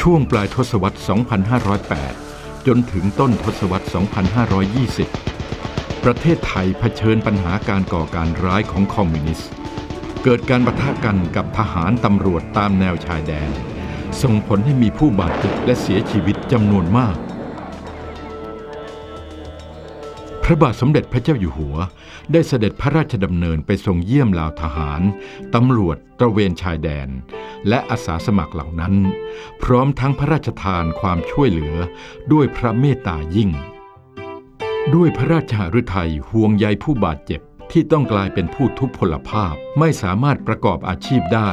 ช่วงปลายทศวรรษ 2508 จนถึงต้นทศวรรษ 2520 ประเทศไทยเผชิญปัญหาการก่อการร้ายของคอมมิวนิสต์ เกิดการประทะกันกับทหารตำรวจตามแนวชายแดน ส่งผลให้มีผู้บาดเจ็บและเสียชีวิตจำนวนมาก พระบาทสมเด็จพระเจ้าอยู่หัว ได้เสด็จพระราชดำเนินไปทรงเยี่ยมเหล่าทหารตำรวจตระเวนชายแดน และอาสาสมัครเหล่านั้น พร้อมทั้งพระราชทานความช่วยเหลือด้วยพระเมตตายิ่ง ด้วยพระราชหฤทัยห่วงใยผู้บาดเจ็บที่ต้องกลายเป็นผู้ทุพพลภาพไม่สามารถประกอบอาชีพได้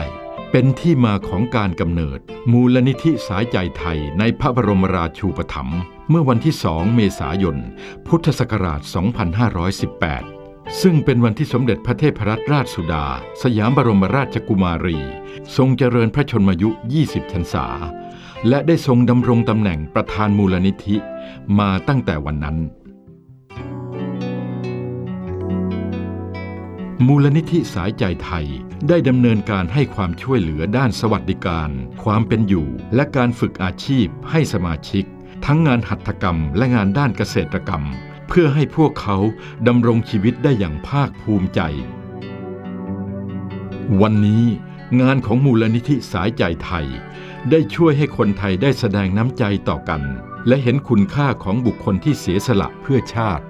เป็นที่มาของการกำเนิด มูลนิธิสายใจไทยในพระบรมราชูปถัมภ์เมื่อวันที่ 2 เมษายน พุทธศักราช 2518 ซึ่งเป็นวันที่สมเด็จพระเทพรัตนราชสุดา สยามบรมราชกุมารี ทรงเจริญพระชนมายุ 20พรรษา และได้ทรงดำรงตำแหน่งประธานมูลนิธิ มาตั้งแต่วันนั้น มูลนิธิสายใจไทยได้ดำเนินการให้ความช่วยเหลือด้านสวัสดิการ ความเป็นอยู่ และการฝึกอาชีพให้สมาชิก ทั้งงานหัตถกรรมและงานด้านเกษตรกรรม เพื่อให้พวกเขาดำรงชีวิตได้อย่างภาคภูมิใจ วันนี้งานของมูลนิธิสายใจไทย ได้ช่วยให้คนไทยได้แสดงน้ำใจต่อกัน และเห็นคุณค่าของบุคคลที่เสียสละเพื่อชาติ